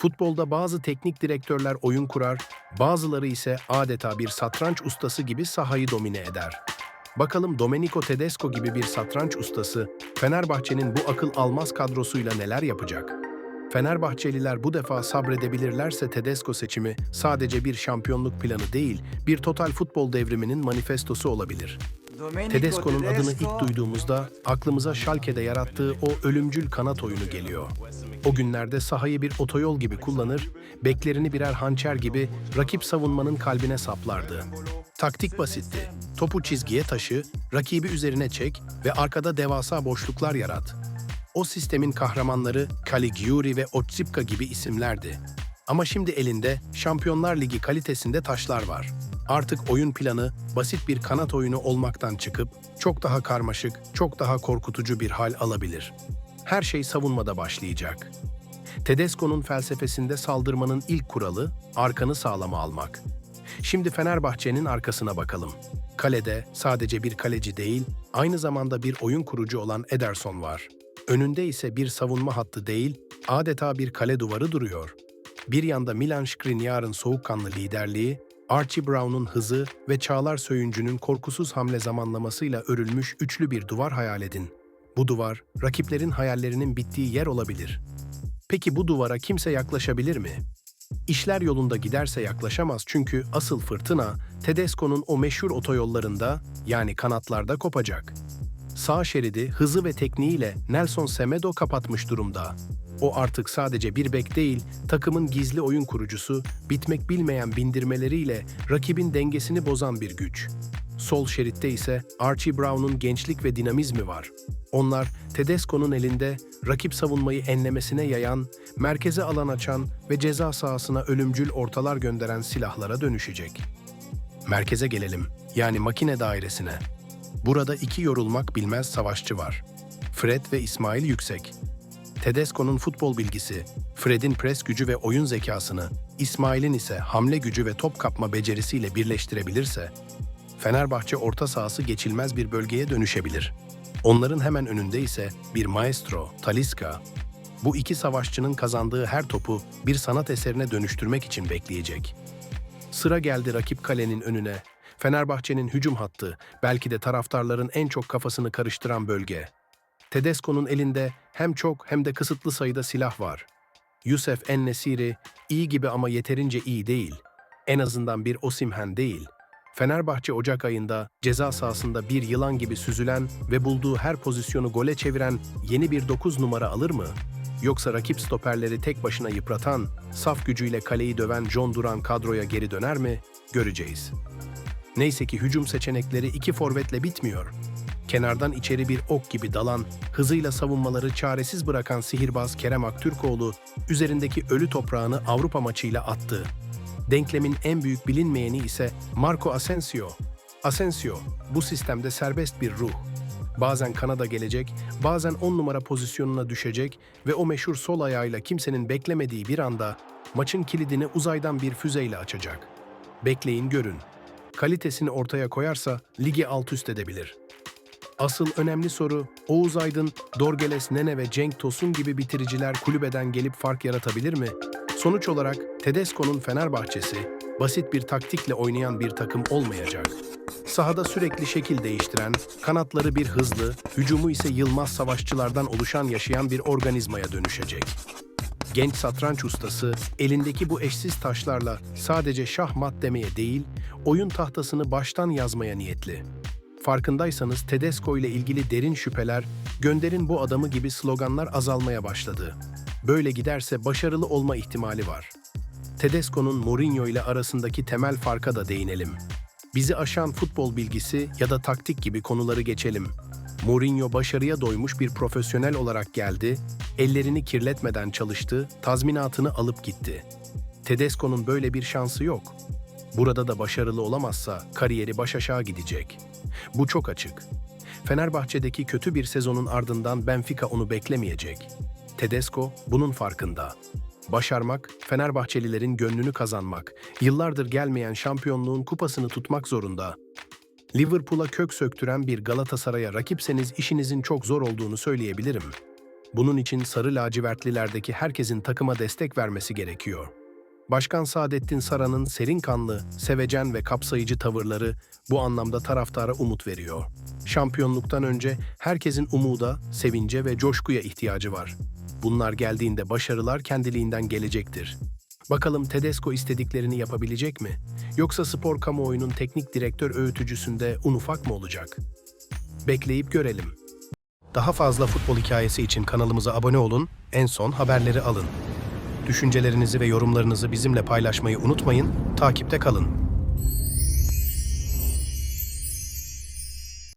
Futbolda bazı teknik direktörler oyun kurar, bazıları ise adeta bir satranç ustası gibi sahayı domine eder. Bakalım Domenico Tedesco gibi bir satranç ustası Fenerbahçe'nin bu akıl almaz kadrosuyla neler yapacak? Fenerbahçeliler bu defa sabredebilirlerse Tedesco seçimi sadece bir şampiyonluk planı değil, bir total futbol devriminin manifestosu olabilir. Tedesco'nun adını ilk duyduğumuzda aklımıza Schalke'de yarattığı o ölümcül kanat oyunu geliyor. O günlerde sahayı bir otoyol gibi kullanır, beklerini birer hançer gibi rakip savunmanın kalbine saplardı. Taktik basitti. Topu çizgiye taşı, rakibi üzerine çek ve arkada devasa boşluklar yarat. O sistemin kahramanları Caligiuri ve Otsipka gibi isimlerdi. Ama şimdi elinde Şampiyonlar Ligi kalitesinde taşlar var. Artık oyun planı basit bir kanat oyunu olmaktan çıkıp çok daha karmaşık, çok daha korkutucu bir hal alabilir. Her şey savunmada başlayacak. Tedesco'nun felsefesinde saldırmanın ilk kuralı arkanı sağlama almak. Şimdi Fenerbahçe'nin arkasına bakalım. Kalede sadece bir kaleci değil, aynı zamanda bir oyun kurucu olan Ederson var. Önünde ise bir savunma hattı değil, adeta bir kale duvarı duruyor. Bir yanda Milan Skriniar'ın soğukkanlı liderliği, Archie Brown'un hızı ve Çağlar Söyüncü'nün korkusuz hamle zamanlamasıyla örülmüş üçlü bir duvar hayal edin. Bu duvar, rakiplerin hayallerinin bittiği yer olabilir. Peki bu duvara kimse yaklaşabilir mi? İşler yolunda giderse yaklaşamaz çünkü asıl fırtına Tedesco'nun o meşhur otoyollarında yani kanatlarda kopacak. Sağ şeridi hızı ve tekniğiyle Nelson Semedo kapatmış durumda. O artık sadece bir bek değil, takımın gizli oyun kurucusu, bitmek bilmeyen bindirmeleriyle rakibin dengesini bozan bir güç. Sol şeritte ise Archie Brown'un gençlik ve dinamizmi var. Onlar Tedesco'nun elinde rakip savunmayı enlemesine yayan, merkeze alan açan ve ceza sahasına ölümcül ortalar gönderen silahlara dönüşecek. Merkeze gelelim, yani makine dairesine. Burada iki yorulmak bilmez savaşçı var. Fred ve İsmail Yüksek. Tedesco'nun futbol bilgisi, Fred'in pres gücü ve oyun zekasını, İsmail'in ise hamle gücü ve top kapma becerisiyle birleştirebilirse, Fenerbahçe orta sahası geçilmez bir bölgeye dönüşebilir. Onların hemen önünde ise bir maestro, Talisca. Bu iki savaşçının kazandığı her topu bir sanat eserine dönüştürmek için bekleyecek. Sıra geldi rakip kalenin önüne. Fenerbahçe'nin hücum hattı, belki de taraftarların en çok kafasını karıştıran bölge. Tedesco'nun elinde hem çok hem de kısıtlı sayıda silah var. Yusuf En-Nesiri iyi gibi ama yeterince iyi değil. En azından bir Osimhen değil. Fenerbahçe Ocak ayında ceza sahasında bir yılan gibi süzülen ve bulduğu her pozisyonu gole çeviren yeni bir 9 numara alır mı? Yoksa rakip stoperleri tek başına yıpratan, saf gücüyle kaleyi döven John Duran kadroya geri döner mi? Göreceğiz. Neyse ki hücum seçenekleri iki forvetle bitmiyor. Kenardan içeri bir ok gibi dalan, hızıyla savunmaları çaresiz bırakan sihirbaz Kerem Aktürkoğlu, üzerindeki ölü toprağını Avrupa maçıyla attı. Denklemin en büyük bilinmeyeni ise Marco Asensio. Asensio, bu sistemde serbest bir ruh. Bazen kanada gelecek, bazen 10 numara pozisyonuna düşecek ve o meşhur sol ayağıyla kimsenin beklemediği bir anda maçın kilidini uzaydan bir füzeyle açacak. Bekleyin görün. Kalitesini ortaya koyarsa ligi alt üst edebilir. Asıl önemli soru Oğuz Aydın, Dorgeles Nene ve Cenk Tosun gibi bitiriciler kulübeden gelip fark yaratabilir mi? Sonuç olarak Tedesco'nun Fenerbahçesi basit bir taktikle oynayan bir takım olmayacak. Sahada sürekli şekil değiştiren, kanatları bir hızlı, hücumu ise yılmaz savaşçılardan oluşan yaşayan bir organizmaya dönüşecek. Genç satranç ustası elindeki bu eşsiz taşlarla sadece şahmat demeye değil, oyun tahtasını baştan yazmaya niyetli. Farkındaysanız Tedesco ile ilgili derin şüpheler, gönderin bu adamı gibi sloganlar azalmaya başladı. Böyle giderse başarılı olma ihtimali var. Tedesco'nun Mourinho ile arasındaki temel farka da değinelim. Bizi aşan futbol bilgisi ya da taktik gibi konuları geçelim. Mourinho başarıya doymuş bir profesyonel olarak geldi, ellerini kirletmeden çalıştı, tazminatını alıp gitti. Tedesco'nun böyle bir şansı yok. Burada da başarılı olamazsa kariyeri baş aşağı gidecek. Bu çok açık. Fenerbahçe'deki kötü bir sezonun ardından Benfica onu beklemeyecek. Tedesco bunun farkında. Başarmak, Fenerbahçelilerin gönlünü kazanmak, yıllardır gelmeyen şampiyonluğun kupasını tutmak zorunda. Liverpool'a kök söktüren bir Galatasaray'a rakipseniz işinizin çok zor olduğunu söyleyebilirim. Bunun için sarı lacivertlilerdeki herkesin takıma destek vermesi gerekiyor. Başkan Saadettin Saran'ın serin kanlı, sevecen ve kapsayıcı tavırları bu anlamda taraftara umut veriyor. Şampiyonluktan önce herkesin umuda, sevince ve coşkuya ihtiyacı var. Bunlar geldiğinde başarılar kendiliğinden gelecektir. Bakalım Tedesco istediklerini yapabilecek mi? Yoksa spor kamuoyunun teknik direktör öğütücüsünde un ufak mı olacak? Bekleyip görelim. Daha fazla futbol hikayesi için kanalımıza abone olun, en son haberleri alın. Düşüncelerinizi ve yorumlarınızı bizimle paylaşmayı unutmayın, takipte kalın.